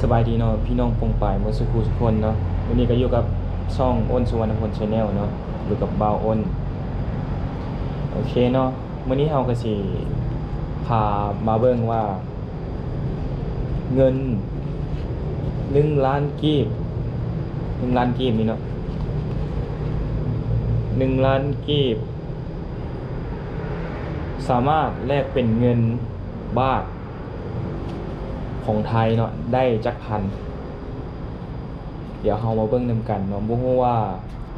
สบายดีเนาะพี่น้องปงปายมสุขุทุกคนเนาะวันนี้ก็อยู่กับช่องอ้นสุวรรณพลชาแนลเนาะอยู่กับบ่าวอ้นโอเคเนาะวันนี้เราก็สิพามาเบิ่งว่า เงินหนึ่งล้านกีบหนึ่งล้านกีบนี่เนาะหนึ่งล้านกีบ สามารถแลกเป็นเงินบาท ของไทยเนาะได้จักพัน เดี๋ยวเรามาเบิ่งนำกันเนาะบ่ฮู้ว่า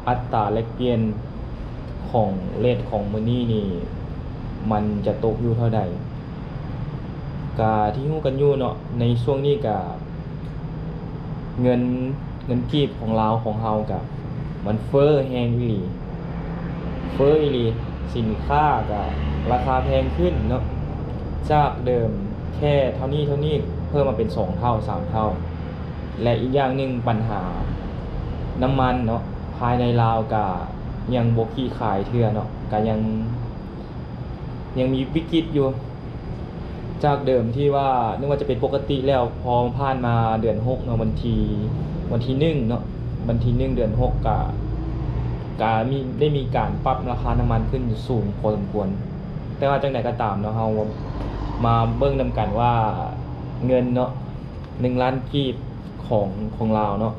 อัตราแลกเปลี่ยนของเลทของมื้อนี้นี่ มันจะตกอยู่เท่าใดกาที่ฮู้กันอยู่เนาะในช่วงนี้กะเงินเงินกีบของลาวของเฮากะมันเฟ้อแฮงอีหลีเฟ้ออีหลีสินค้ากะราคาแพงขึ้นเนาะจากเดิมแค่เท่านี้เท่านี้ เพิ่มมาเป็น 2 เท่า 3 เท่า และอีกอย่างหนึ่งปัญหาน้ำมันเนาะภายในลาวกะยังบกี้ขายเทื่อเนาะกะยัง ยังมีวิกฤตอยู่ จากเดิมที่ว่านึกว่าจะเป็นปกติแล้วพอผ่านมาเดือนหกเนาะวันทีวันที่หนึ่งเนาะวันที่หนึ่งเดือนหกกะกะมีได้มีการปรับราคาน้ำมันขึ้นสูงพอสมควร แต่ว่าจังไหนก็ตามเนาะเฮามาเบิ่งนำกันว่า เงินเนาะหนึ่งล้านกีบของของลาวเนาะ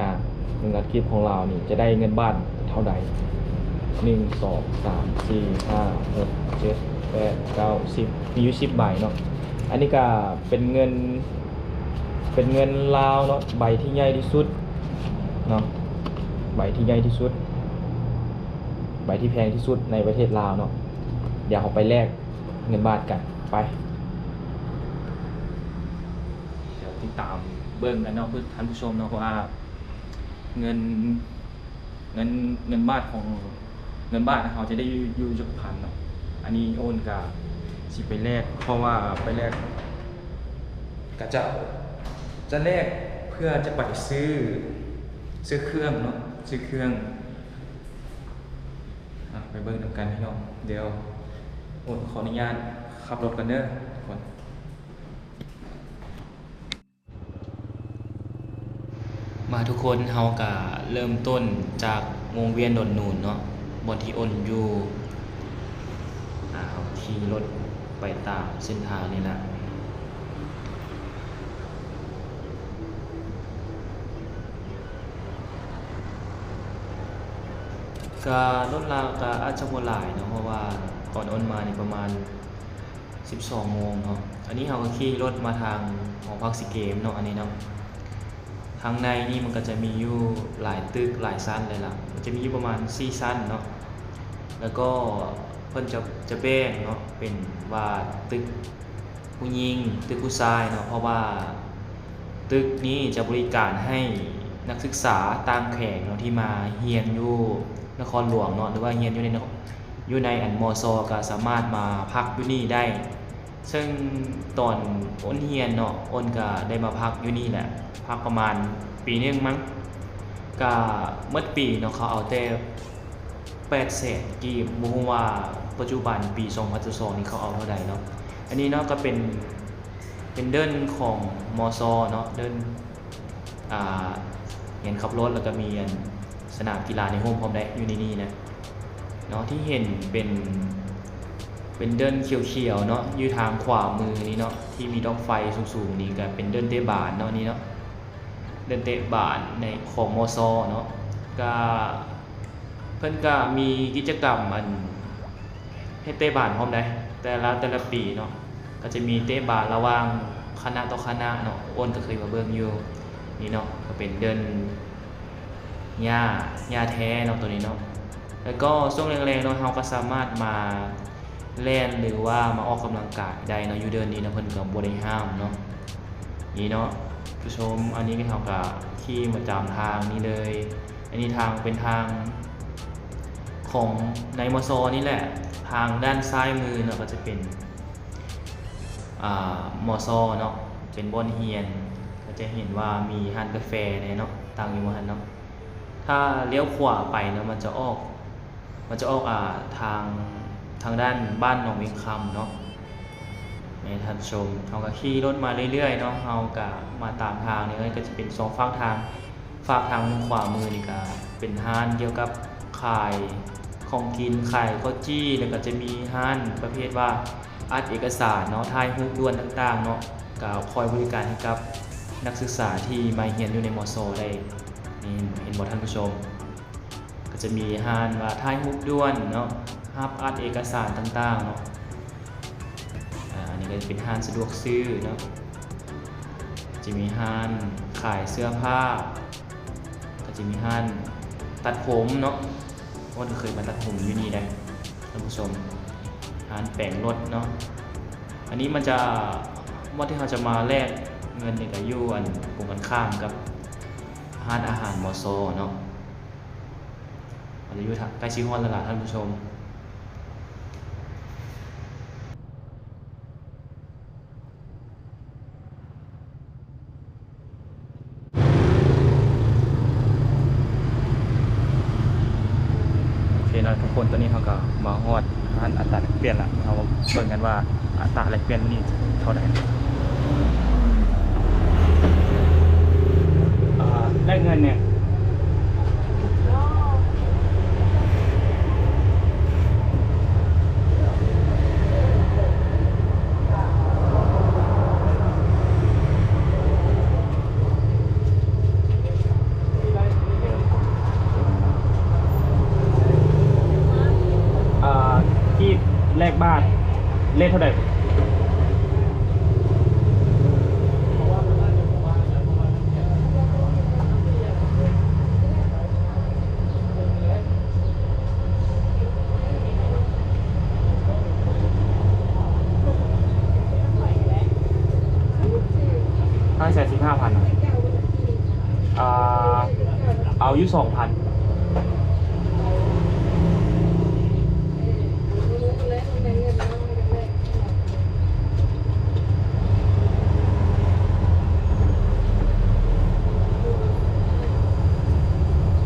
อ่าหนึ่งล้านกีบของลาวนี่จะได้เงินบ้านเท่าใดหนึ่งสองสามสี่ห้าหกเจ็ดแปดเก้าสิบมีอยู่สิบใบเนาะอันนี้ก็เป็นเงิน เป็นเงินลาวเนาะใบที่ใหญ่ที่สุดเนาะใบที่ใหญ่ที่สุด ใบที่แพงที่สุดในประเทศลาวเนาะเดี๋ยวเราไปแลกเงินบาทกันไป เดี๋ยว ติดตามเบิ่งกันเนาะเพื่อท่านผู้ชมเนาะว่าเงินเงินเงินบาทของเงินบาทนะเขาจะได้อยู่จักพันเนาะอันนี้โอนกับสิไปแลกเพราะว่าไปแลกก็จะจะแลกเพื่อจะไปซื้อซื้อเครื่องเนาะซื้อเครื่องอะไปเบิ่งนำกันพี่น้องเดี๋ยวโอนขออนุญาตขับรถกันเด้อทุกคน มาทุกคนเฮากะเริ่มต้นจากวงเวียนดนนูนเนาะบนที่อ้นอยู่เอาขี่รถไปตามเส้นทางนี่แหละก็รถลาก็อาจจะบ่หลายเนาะเพราะว่าก่อนอ้นมานี่ประมาณ 12โมงเนาะอันนี้เฮาก็ขี่รถมาทางหอพักสิเกมเนาะอันนี้เนาะ ข้างในนี่มันก็จะมีอยู่หลายตึกหลายชั้นเลยล่ะมันจะมีอยู่ประมาณ4ชั้นเนาะแล้วก็เพิ่นจะจะแบ่งเนาะเป็นว่าตึกผู้หญิงตึกผู้ชายเนาะเพราะว่าตึกนี้จะบริการให้นักศึกษาตามแขกเนาะที่มาเรียนอยู่นครหลวงเนาะหรือว่าเรียนอยู่ในอยู่ในอันมอซอก็สามารถมาพักอยู่นี่ได้ ซึ่งตอนอ้นเฮียนเนาะอ้นก็ได้มาพักอยู่นี่แหละพักประมาณปีนึงมั้งก็เมื่อปีเนาะเขาเอาแต่8แสนกีบบ่ฮู้ว่าปัจจุบันปี2022นี่เขาเอาเท่าใดเนาะอันนี้เนาะก็เป็นเป็นเดินของมอซอเนาะเดินอ่าเห็นขับรถแล้วก็มีสนามกีฬาในโฮมพร้อมได้อยู่ในนี่นะเนาะที่เห็นเป็น เป็นเดินเขียวๆเนาะอยู่ทางขวามือนี้เนาะที่มีดอกไฟสูงๆนี่ก็เป็นเดินเตะบานเนาะนี่เนาะเดินเตะบานในของมอซอเนาะก็เพิ่นก็มีกิจกรรมมันให้เตะบานพร้อมได้แต่ละแต่ละปีเนาะก็จะมีเตะบานระว่างคณะต่อคณะเนาะอ้นก็เคยมาเบิ่งอยู่นี่เนาะก็เป็นเดินหญ้าหญ้าแท้เนาะตัวนี้เนาะแล้วก็ช่วงแรงๆเนาะเราก็สามารถมา เล่นหรือว่ามาออกกำลังกายได้เนาะอยู่เดือนนี้นะเพิ่นก็บ่ได้ห้ามเนาะนี่เนาะผู้ชมอันนี้ก็เฮาก็ขี่มาจามทางนี้เลย อันนี้ทางเป็นทางของในมอซอนี่แหละ ทางด้านซ้ายมือเนาะก็จะเป็นอ่ามอซอเนาะเป็นบอนเฮียน ก็จะเห็นว่ามีร้านกาแฟเนี่ยเนาะตั้งอยู่ว่าหั่นเนาะถ้าเลี้ยวขวาไปเนาะมันจะออก มันจะออกอ่าทาง ทางด้านบ้านหนองวียงคำเนาะนี่ท่านชมเฮาก็ขี่รถมาเรื่อยๆเนาะเฮาก็มาตามทางนี่ก็จะเป็นสองฝั่งทางฝากทางขวามือนี่ก็เป็นห้านเกี่ยวกับขายของกินขายข้าวจี้แล้วก็จะมีห้านประเภทว่าอัดเอกสารเนาะถ่ายรูปด่วนต่างๆเนาะก็คอยบริการให้กับนักศึกษาที่มาเรียนอยู่ในมอโซได้นี่เห็นบ่ท่านผู้ชม ก็จะมีห้านว่าถ่ายรูปด่วนเนาะ รับอัดเอกสารต่างๆเนาะอันนี้ก็จะเป็นห้างสะดวกซื้อเนาะจะมีห้างขายเสื้อผ้า ก็จะมีห้างตัดผมเนาะว่าเคยมาตัดผมอยู่นี่ได้ท่านผู้ชมห้างแปลงรถเนาะอันนี้มันจะว่าที่เราจะมาแลกเงินในกับยูอันกลุ่มกันข้ามกับห้างอาหารมอโซเนาะมันจะอยู่ใกล้ชิฮอนแล้วล่ะท่านผู้ชม โอเคนตอนนี้เขาก็มาฮอดร้านอัตราแลกเปลี่ยนละเรามาเบิ่งกันว่าอัตราแลกเปลี่ยนนี่เท่าไหร่ได้เงินเนี่ยอ่าที่แลกบ้านเลขเท่าไหร่ห้าแสนสิบห้าพันอ่าเอาอยู่สองพัน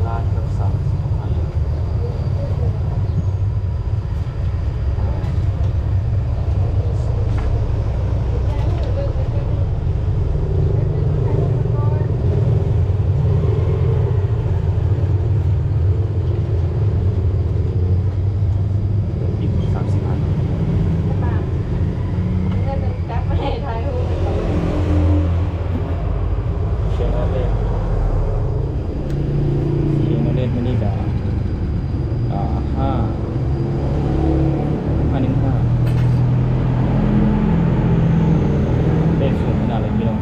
ล้านกับสามสิบพันอีกสามสิบพันเชียงรายเลยเชียงรายเลยมันนี่กับอ่าห้าห้าหนึ่งห้าเลขสูงขนาดเลยพี่น้อง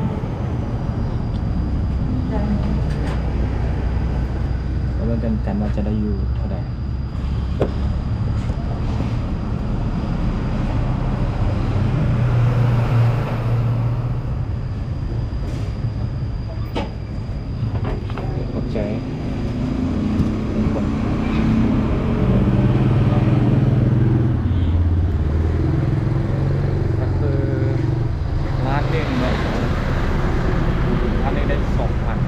แล้วมันกันกันว่าจะได้อยู่เท่าไหร่ ขอบใจทุกคนก็คือร้านหนึ่งเนาะร้านหนึ่งได้สองพัน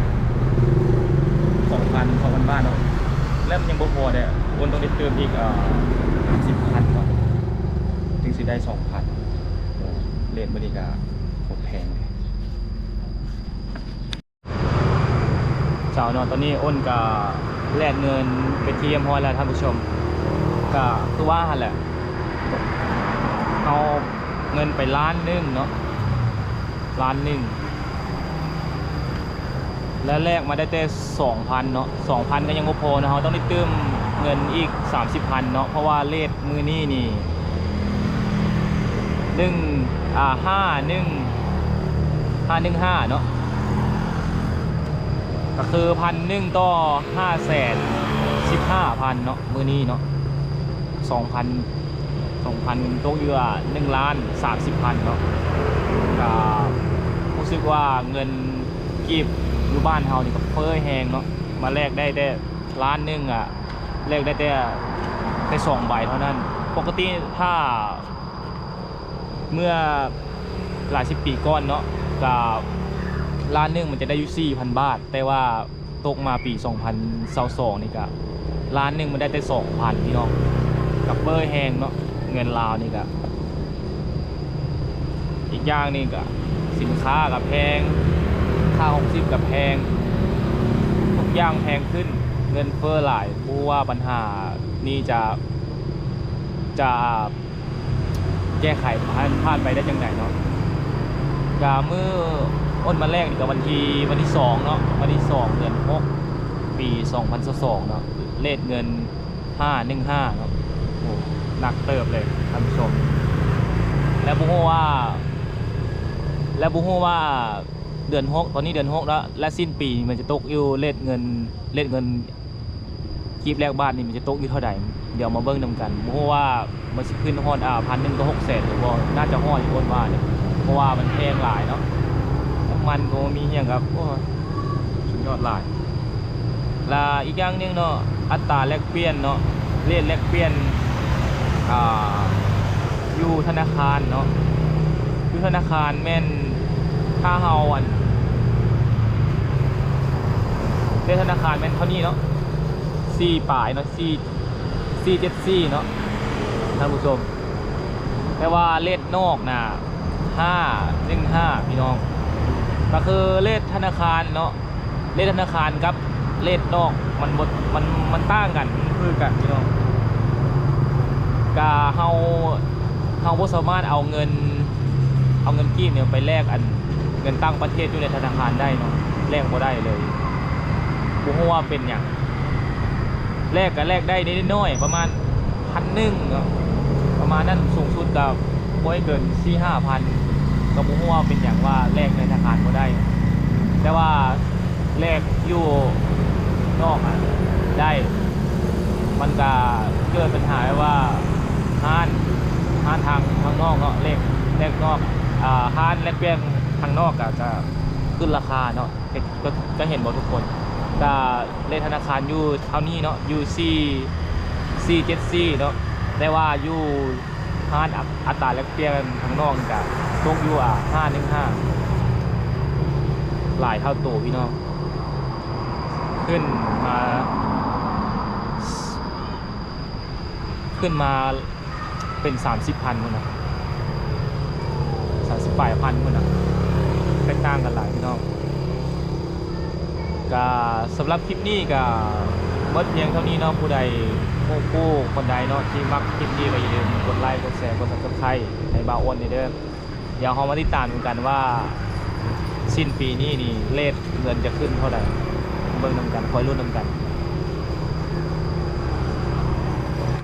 สองพันสองพันบาทเนาะแล้วมันยังบ่พอเด้อโอนต้องได้เติมอีกเอ่อสิบพันเนาะถึงสิ ได้สองพันเลทบริการโคตรแพงเลยสาวนอนตอนนี้อ้นก็แลกเงินไปที่เรียมพอยแล้วท่านผู้ชม ก็คือว่าหันแหละเอาเงินไปล้านหนึงเนาะล้านหนึ่งและแลกมาได้แต่สองพันเนาะสองพันก็ยังบ่พอนะเราต้องได้เติมเงินอีกสามสิบพันเนาะเพราะว่าเลทมือนี่นี่ หนึ่งอ่าห้าหนึ่งห้าหนึ่งห้าเนาะก็คือพันหนึ่งต่อห้าแสนสิบห้าพันเนาะมือนี้เนาะสองพันสองพันตกเยือหนึ่งล้านสามสิบพันเนาะก็รู้สึกว่าเงินกีบอยู่บ้านเฮานี่ก็เฟ้อแหงเนาะมาแลกได้แต่ล้านหนึ่งอะแลกได้แต่แค่สองใบเท่านั้น ปกติถ้า เมื่อหลายสิบปีก่อนเนาะกับล้านหนึ่งมันจะได้อยู่4,000บาท แต่ว่าตกมาปี2022นี่ก็ล้านหนึ่งมันได้แต่2,000พี่น้องกับเบอร์แหงเนาะเงินลาวนี่ก็อย่างนี่ก็สินค้ากับแพงค่าของชีพกับแพงทุกอย่างแพงขึ้นเงินเฟ้อหลายผู้ว่าปัญหานี่จะจะ ก้ไขผ่านผ่านไปได้ยังไงเนาะกาเมื่ออ้นมาแรกกับวันที่วันที่สองเนาะวันที่สองเดือนหกปี2022เนาะเลทเงิน515เนาะโอ้หนักเติบเลยท่านผู้ชม และบุฮู้ว่า และบุฮู้ว่าเดือนหกตอนนี้เดือนหกแล้ว และสิ้นปีมันจะตกอยู่เลทเงินเลทเงินคีบแรกบ้านนี่มันจะตกอยู่เท่าใดเดี๋ยวมาเบิ่งนำกันบุฮู้ว่า มันสิขึ้นฮอดอ่าพันหนึ่งก็หกแสนหรือว่าน่าจะฮอดอยู่บนว่าเนี่ยเพราะว่ามันแพงหลายเนาะน้ำมันก็มีเฮียงครับโอ้สุดยอดหลายและอีกอย่างหนึงเนาะอัตราแลกเปลี่ยนเนาะเลทแลกเปลี่ยนอ่าอยู่ธนาคารเนาะอยู่ธนาคารแม่นถ้าเฮาอันเลขธนาคารแม่นเท่านี้เนาะสี่ปลายเนาะสี่สี่เจ็ดสี่เนาะ ท่านผู้ชม แต่ว่าเลขนอกนะห้าหนึ่งห้าพี่น้อง ก็คือเลขธนาคารเนาะเลขธนาคารกับเลขนอกมันบดมันมันต่างกันคือกันพี่น้องกาเฮาเฮาบ่สามารถเอาเงิน เอาเงินกีบเนี่ยไปแลกอันเงินตั้งประเทศอยู่ในธนาคารได้เนาะแลกบ่ได้เลยบ่ฮู้ว่าเป็นหยังแลกก็แลกได้นิดน้อยประมาณพันหนึ่งเนาะ ประมาณนั้นสูงสุดก็บ่ให้เกิน4-5,000ก็บ่ฮู้ว่าเป็นหยังว่าแลกในธนาคารบ่ได้ แต่ว่าแลกอยู่นอกอะได้ มันก็เกิดปัญหาว่าห้านห้านทางทางนอกเนาะเลขเลขนอกอ่าห้านแลกเปลี่ยนทางนอกก็จะขึ้นราคาเนาะก็ก็เห็นหมดทุกคนก็เลขธนาคารอยู่เท่านี้เนาะอยู่สี่สี่เจ็ดสี่เนาะ แต่ว่าอยู่ห้านอัตราแลกเปลี่ยนทางนอกนี่ก็ตกอยู่อะห้าหนึ่งห้าหลายเท่าตัวพี่น้อง ขึ้นมา ขึ้นมาเป็นสามสิบพันคนนะสามสิบแปลายพันคนนะแตกต่างกันหลายพี่น้องก็สำหรับคลิปนี้ก็ เมื่อเพียงเท่านี้เนาะผู้ใดผู้ผู้คนใดเนาะที่มักคลิปนี้ก็อย่าลืมกดไลค์กดแชร์กดซับสไครต์ให้บาโอนเด้อเดี๋ยวเรามาติดตามกันว่า สิ้นปีนี้นี่เลทเงินจะขึ้นเท่าไหร่เบิ่งนำกันคอยรุ่นนำกัน